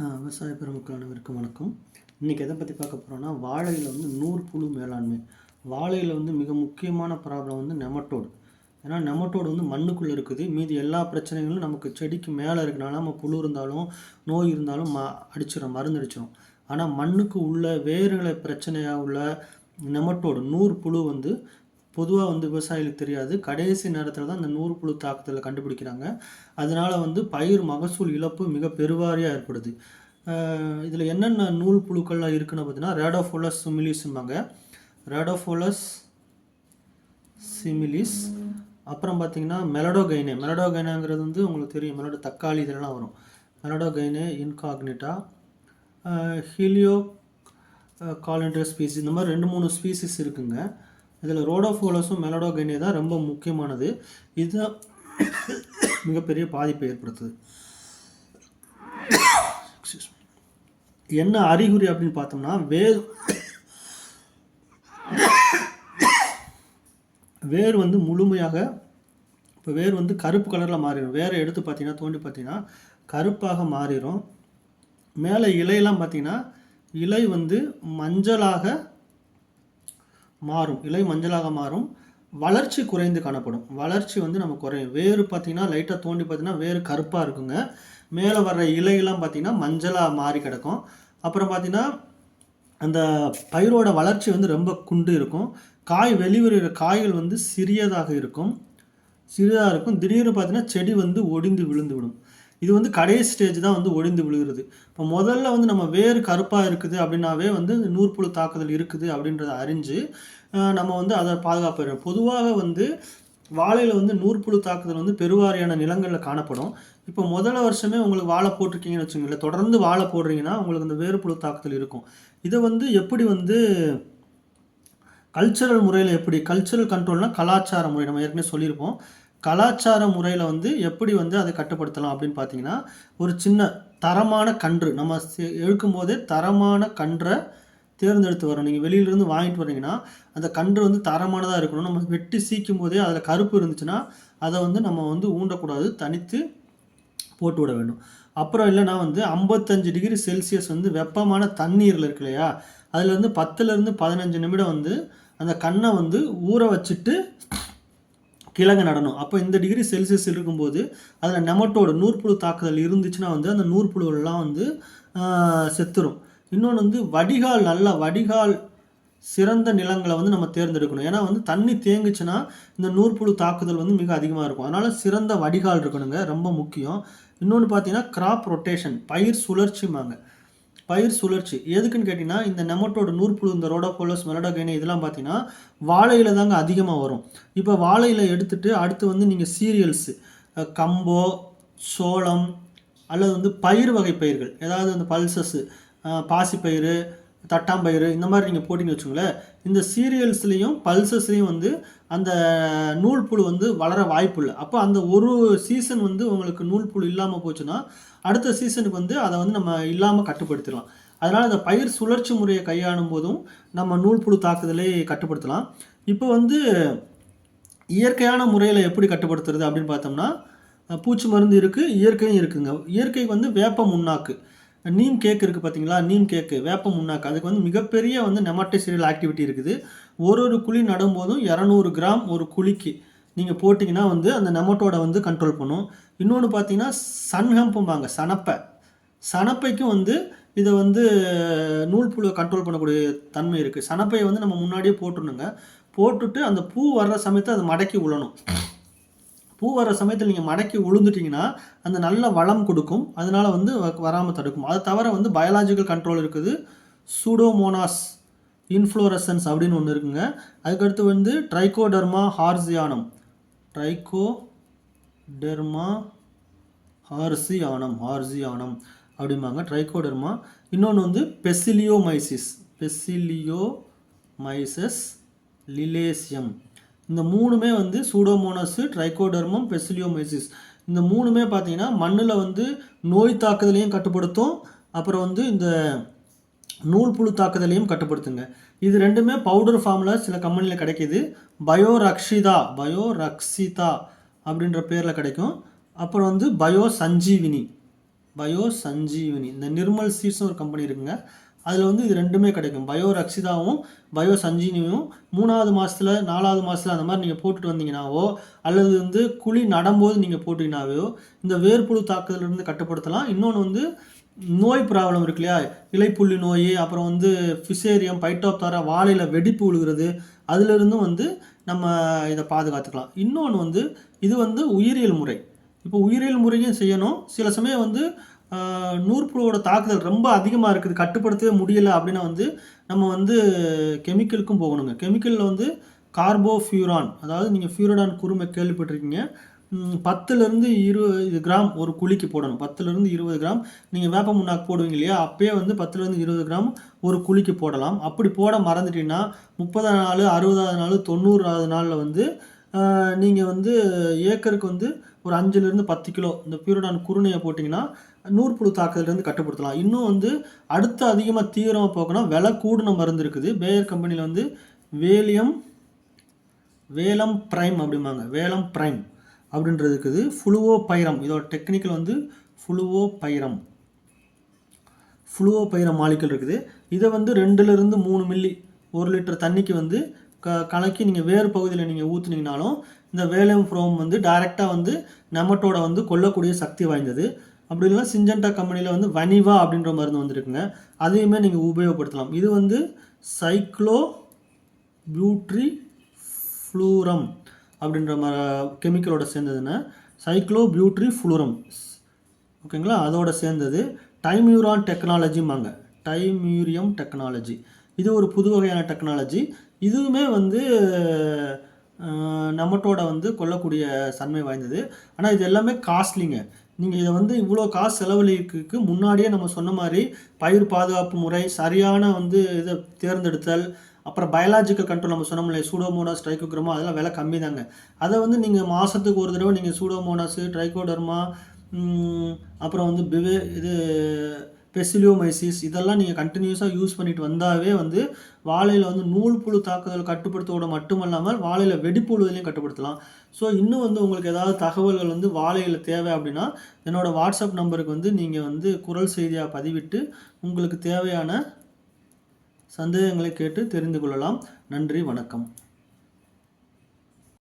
விவசாய பெருமக்கள் அனைவருக்கும் வணக்கம். இன்றைக்கி எதை பற்றி பார்க்க போகிறோன்னா வாழையில் வந்து நூறு புழு மேலாண்மை. வாழையில் வந்து மிக முக்கியமான ப்ராப்ளம் வந்து நெமட்டோடு. ஏன்னா நெமட்டோடு வந்து மண்ணுக்குள்ளே இருக்குது. மீதி எல்லா பிரச்சனைகளும் நமக்கு செடிக்கு மேலே இருக்கனால நம்ம புழு இருந்தாலும் நோய் இருந்தாலும் ம அடிச்சிடும் மருந்து அடிச்சிடும் ஆனால் மண்ணுக்கு உள்ள வேர்களை பிரச்சனையாக உள்ள நெமட்டோடு நூறு புழு வந்து பொதுவாக வந்து விவசாயிகளுக்கு தெரியாது. கடைசி நேரத்தில் தான் இந்த நூறு புழு தாக்குதலை கண்டுபிடிக்கிறாங்க. அதனால் வந்து பயிர் மகசூல் இழப்பு மிக பெருவாரியாக ஏற்படுது. இதில் என்னென்ன நூல் புழுக்கள்லாம் இருக்குன்னு பார்த்தீங்கன்னா ரேடோஃபோலஸ் சிமிலிஸ்ம்பாங்க ரேடோஃபோலஸ் சிமிலிஸ் அப்புறம் பார்த்தீங்கன்னா மெலடோகைனே மெலடோகைனாங்கிறது வந்து உங்களுக்கு தெரியும். மெலடோ தக்காளி இதெல்லாம் வரும். மெலடோகைனே இன்காக்னிட்டா ஹீலியோ காலண்டர் ஸ்பீசிஸ் இந்த மாதிரி ரெண்டு மூணு ஸ்பீசிஸ் இருக்குங்க. இதில் ரோடோஃபோலஸும் மெலடோகைனே தான் ரொம்ப முக்கியமானது. இதுதான் மிகப்பெரிய பாதிப்பை ஏற்படுத்துது. என்ன அறிகுறி அப்படின்னு பார்த்தோம்னா வேர் வேர் வந்து முழுமையாக இப்போ வேர் வந்து கருப்பு கலரில் மாறிடும் வேரை எடுத்து பார்த்தீங்கன்னா தோண்டி பார்த்தீங்கன்னா கருப்பாக மாறிடும் மேலே இலையெல்லாம் பார்த்தீங்கன்னா இலை வந்து மஞ்சளாக மாறும். இலை மஞ்சளாக மாறும். வளர்ச்சி குறைந்து காணப்படும். வளர்ச்சி வந்து நம்ம குறையும். வேறு பார்த்தீங்கன்னா லைட்டாக தோண்டி பார்த்தீங்கன்னா வேறு கருப்பாக இருக்குங்க. மேலே வர்ற இலையெல்லாம் பார்த்திங்கன்னா மஞ்சளாக மாறி கிடக்கும். அப்புறம் பார்த்திங்கன்னா அந்த பயிரோட வளர்ச்சி வந்து ரொம்ப குண்டு இருக்கும். காய் வெளிவருகிற காய்கள் வந்து சிறியதாக இருக்கும். சிறிதாக இருக்கும். திடீர்னு பார்த்தீங்கன்னா செடி வந்து ஒடிந்து விழுந்து விடும். இது வந்து கடைசி ஸ்டேஜ் தான் வந்து ஒழிந்து விழுகிறது. இப்போ முதல்ல வந்து நம்ம வேறு கருப்பாக இருக்குது அப்படின்னாவே வந்து இந்த நூற்புழு தாக்குதல் இருக்குது அப்படின்றத அறிஞ்சு நம்ம வந்து அதை பாதுகாப்பு பொதுவாக வந்து வாழையில் வந்து நூற்புழு தாக்குதல் வந்து பெருவாரியான நிலங்களில் காணப்படும். இப்போ முதல் வருஷமே உங்களுக்கு வாழை போட்டிருக்கீங்கன்னு வச்சுக்கோங்களேன். தொடர்ந்து வாழை போடுறீங்கன்னா உங்களுக்கு அந்த வேறுபுழு தாக்குதல் இருக்கும். இதை வந்து எப்படி வந்து கல்ச்சரல் முறையில் எப்படி கல்ச்சரல் கண்ட்ரோல்னால் கலாச்சார முறை நம்ம ஏற்கனவே சொல்லியிருப்போம். கலாச்சார முறையில் வந்து எப்படி வந்து அதை கட்டுப்படுத்தலாம் அப்படின்னு பார்த்தீங்கன்னா ஒரு சின்ன தரமான கன்று நம்ம எழுக்கும் எடுக்கும் போதே தரமான கன்றை தேர்ந்தெடுத்து வரணும். நீங்கள் வெளியிலேருந்து வாங்கிட்டு வரீங்கன்னா அந்த கன்று வந்து தரமானதாக இருக்கணும். நம்ம வெட்டி சீக்கும் போதே அதில் கருப்பு இருந்துச்சுன்னா அதை வந்து நம்ம வந்து ஊண்டக்கூடாது தனித்து போட்டு விட வேண்டும். அப்புறம் இல்லைன்னா வந்து ஐம்பத்தஞ்சு டிகிரி செல்சியஸ் வந்து வெப்பமான தண்ணீரில் இருக்கு இல்லையா? அதில் வந்து பத்துலேருந்து பதினஞ்சு நிமிடம் வந்து அந்த கண்ணை வந்து ஊற வச்சுட்டு கிழங்கு நடணும். அப்போ இந்த டிகிரி செல்சியஸ் இருக்கும்போது அதில் நெமட்டோட நூற்புழு தாக்குதல் இருந்துச்சுன்னா வந்து அந்த நூற்புழுவெல்லாம் வந்து செத்துரும். இன்னொன்று வந்து வடிகால் நல்ல வடிகால் சிறந்த நிலங்களை வந்து நம்ம தேர்ந்தெடுக்கணும். ஏன்னா வந்து தண்ணி தேங்குச்சுன்னா இந்த நூற்புழு தாக்குதல் வந்து மிக அதிகமாக இருக்கும். அதனால் சிறந்த வடிகால் இருக்கணுங்க ரொம்ப முக்கியம். இன்னொன்று பார்த்தீங்கன்னா கிராப் ரொட்டேஷன் பயிர் சுழற்சிமாங்க பயிர் சுழற்சி. எதுக்குன்னு கேட்டிங்கன்னா இந்த நெமட்டோட நூற்புழு இந்த ரோடோபோலஸ் மெலடோகைனே இதெல்லாம் பார்த்தீங்கன்னா வாழையில தாங்க அதிகமாக வரும். இப்போ வாழையில எடுத்துட்டு அடுத்து வந்து நீங்கள் சீரியல்ஸு கம்போ சோளம் அல்லது வந்து பயிர் வகை பயிர்கள். ஏதாவது அந்த பல்சஸ்ஸு பாசிப்பயிறு தட்டாம்பயிறு இந்த மாதிரி நீங்கள் போட்டிங்கன்னு வச்சுங்களேன் இந்த சீரியல்ஸ்லேயும் பல்சஸ்லேயும் வந்து அந்த நூல் புழு வந்து வளர வாய்ப்பு இல்லை. அப்போ அந்த ஒரு சீசன் வந்து உங்களுக்கு நூல் புழு இல்லாமல் போச்சுன்னா அடுத்த சீசனுக்கு வந்து அதை வந்து நம்ம இல்லாமல் கட்டுப்படுத்திடலாம். அதனால் அந்த பயிர் சுழற்சி முறையை கையாளும் போதும் நம்ம நூல் புழு தாக்குதலை கட்டுப்படுத்தலாம். இப்போ வந்து இயற்கையான முறையில் எப்படி கட்டுப்படுத்துறது அப்படின்னு பார்த்தோம்னா பூச்சி மருந்து இருக்குது இயற்கையும் இருக்குங்க. இயற்கைக்கு வந்து வேப்ப முன்னாக்கு. நீம் கேக் இருக்குது பார்த்தீங்களா நீம் கேக்கு வேப்ப முன்னாக்கு. அதுக்கு வந்து மிகப்பெரிய வந்து நெமட்டைசீரியல் ஆக்டிவிட்டி இருக்குது. ஒரு ஒரு குழி நடும்போதும் இரநூறு கிராம் ஒரு குழிக்கு நீங்கள் போட்டிங்கன்னா வந்து அந்த நெமட்டோட வந்து கண்ட்ரோல் பண்ணும். இன்னொன்று பார்த்தீங்கன்னா சன்ஹம்பும்பாங்க சனப்பை. சனப்பைக்கும் வந்து இதை வந்து நூல் புழுவை கண்ட்ரோல் பண்ணக்கூடிய தன்மை இருக்குது சனப்பையை வந்து நம்ம முன்னாடியே போட்டுருணுங்க போட்டுட்டு அந்த பூ வர்ற சமயத்தை அதை மடக்கி உழணும். பூ வர சமயத்தில் நீங்கள் மடக்கி உளுந்துட்டிங்கன்னா அந்த நல்ல வளம் கொடுக்கும். அதனால் வந்து வராமல் தடுக்கும். அதை தவிர வந்து பயாலாஜிக்கல் கண்ட்ரோல் இருக்குது. சூடோமோனாஸ் இன்ஃப்ளோரசன்ஸ் அப்படின்னு ஒன்று இருக்குங்க. அதுக்கடுத்து வந்து Trichoderma harzianum Trichoderma harzianum harzianum அப்படிம்பாங்க. ட்ரைகோடர்மா இன்னொன்று வந்து பெசிலியோமைசிஸ் பெசிலியோமைசஸ் லிலேசியம் இந்த மூணுமே வந்து சூடோமோனஸு ட்ரைகோடர்மம் பெசிலியோமைசிஸ் இந்த மூணுமே பார்த்தீங்கன்னா மண்ணில் வந்து நோய் தாக்குதலையும் கட்டுப்படுத்தும். அப்புறம் வந்து இந்த நூல் புழு தாக்குதலையும் கட்டுப்படுத்துங்க. இது ரெண்டுமே பவுடர் ஃபார்மில் சில கம்பெனியில் கிடைக்கிது. பயோரக்ஷிதா பயோரக்ஷிதா அப்படின்ற பேரில் கிடைக்கும். அப்புறம் வந்து பயோ சஞ்சீவினி பயோ சஞ்சீவினி இந்த நிர்மல் சீட்ஸ்னு ஒரு கம்பெனி இருக்குங்க. அதில் வந்து இது ரெண்டுமே கிடைக்கும். பயோ ரக்ஷிதாவும் பயோ சஞ்சீவினியும் மூணாவது மாதத்தில் நாலாவது மாதத்தில் அந்த மாதிரி நீங்கள் போட்டுட்டு வந்தீங்கன்னாவோ அல்லது வந்து குழி நடும்போது நீங்கள் போட்டிங்கனாவோ இந்த வேர்ப்புழு தாக்குதலிருந்து கட்டுப்படுத்தலாம். இன்னொன்று வந்து நோய் ப்ராப்ளம் இருக்கு இல்லையா? இலைப்புள்ளி நோய் அப்புறம் வந்து ஃபிசேரியம் பைட்டோப்தாரா வாழையில் வெடிப்பு விழுகிறது அதிலிருந்தும் வந்து நம்ம இதை பாதுகாத்துக்கலாம். இன்னொன்று வந்து இது வந்து உயிரியல் முறை. இப்போ உயிரியல் முறையும் செய்யணும். சில சமயம் வந்து நூற்புழுவோட தாக்குதல் ரொம்ப அதிகமாக இருக்குது. கட்டுப்படுத்தவே முடியலை அப்படின்னா வந்து நம்ம வந்து கெமிக்கலுக்கும் போகணுங்க. கெமிக்கலில் வந்து கார்போஃபியூரான் அதாவது நீங்கள் ஃபியூரடான் குருமை கேள்விப்பட்டிருக்கீங்க. பத்துலேருந்து இருபது கிராம் ஒரு குழிக்கு போடணும். பத்துலேருந்து இருபது கிராம். நீங்கள் வேப்ப முன்னாக்கு போடுவீங்க இல்லையா? அப்போயே வந்து பத்துலேருந்து இருபது கிராம் ஒரு குழிக்கு போடலாம். அப்படி போட மறந்துட்டீங்கன்னா முப்பதாவது நாள் அறுபதாவது நாள் தொண்ணூறாவது நாளில் வந்து நீங்கள் வந்து ஏக்கருக்கு வந்து ஒரு அஞ்சுலேருந்து பத்து கிலோ இந்த பியூரோடான் குருணையை போட்டிங்கன்னா நூற்புழு தாக்குதலேருந்து கட்டுப்படுத்தலாம். இன்னும் வந்து அடுத்து அதிகமாக தீவிரமாக போக்கணும் விலை கூடின மருந்து இருக்குது. பேயர் கம்பெனியில் வந்து வேலியம் வேலம் ப்ரைம் அப்படிம்பாங்க. வேலம் ப்ரைம் அப்படின்றது இருக்குது. ஃபுளுவோ பைரம் இதோட டெக்னிக்கல் வந்து ஃபுளுவோ பைரம் ஃபுளுவோ பைரம் மாலிக்கல் இருக்குது. இதை வந்து ரெண்டுலேருந்து மூணு மில்லி ஒரு லிட்டர் தண்ணிக்கு வந்து க கலக்கி நீங்கள் வேறு பகுதியில் நீங்கள் ஊற்றுனீங்கனாலும் இந்த வேலம் ஃப்ரோம் வந்து டைரெக்டாக வந்து நெமட்டோட வந்து கொல்லக்கூடிய சக்தி வாய்ந்தது. அப்படி இல்லைன்னா சிஞ்சண்டா கம்பெனியில் வந்து வனிவா அப்படின்ற மருந்து வந்துருக்குங்க. அதையுமே நீங்கள் உபயோகப்படுத்தலாம். இது வந்து சைக்ளோ பியூட்ரி ஃப்ளூரம் அப்படின்ற ம கெமிக்கலோட சேர்ந்ததுன்னா சைக்ளோ பியூட்ரி ஃப்ளூரம் ஓகேங்களா? அதோட சேர்ந்தது. டைமியூரான் டெக்னாலஜிம்பாங்க டைம்யூரியம் டெக்னாலஜி. இது ஒரு புது வகையான டெக்னாலஜி. இதுவுமே வந்து நமட்டோட வந்து கொல்லக்கூடிய தன்மை வாய்ந்தது. ஆனால் இது எல்லாமே காஸ்ட்லிங்க. நீங்கள் இதை வந்து இவ்வளோ காசு செலவழிக்கிறதுக்கு முன்னாடியே நம்ம சொன்ன மாதிரி பயிர் பாதுகாப்பு முறை சரியான வந்து இதை தேர்ந்தெடுத்தல் அப்புறம் பயாலாஜிக்கல் கண்ட்ரோல் நம்ம சொன்னோம்ல இல்லையா? சூடோமோனாஸ் ட்ரைகோக்ரமா அதெல்லாம் விலை கம்மி தாங்க. அதை வந்து நீங்கள் மாதத்துக்கு ஒரு தடவை நீங்கள் சூடோமோனாஸு ட்ரைகோடர்மா அப்புறம் வந்து பிவே இது பெசிலியோமைசிஸ் இதெல்லாம் நீங்கள் கண்டினியூஸாக யூஸ் பண்ணிட்டு வந்தாவே வந்து வாழையில் வந்து நூல் புழு தாக்குதல் கட்டுப்படுத்துவதோட மட்டுமல்லாமல் வாழையில் வெடிப்புழுதலையும் கட்டுப்படுத்தலாம். ஸோ இன்னும் வந்து உங்களுக்கு ஏதாவது தகவல்கள் வந்து வாழையில் தேவை அப்படின்னா என்னோடய வாட்ஸ்அப் நம்பருக்கு வந்து நீங்கள் வந்து குரல் செய்தியாக பதிவிட்டு உங்களுக்கு தேவையான சந்தேகங்களை கேட்டு தெரிந்து கொள்ளலாம். நன்றி வணக்கம்.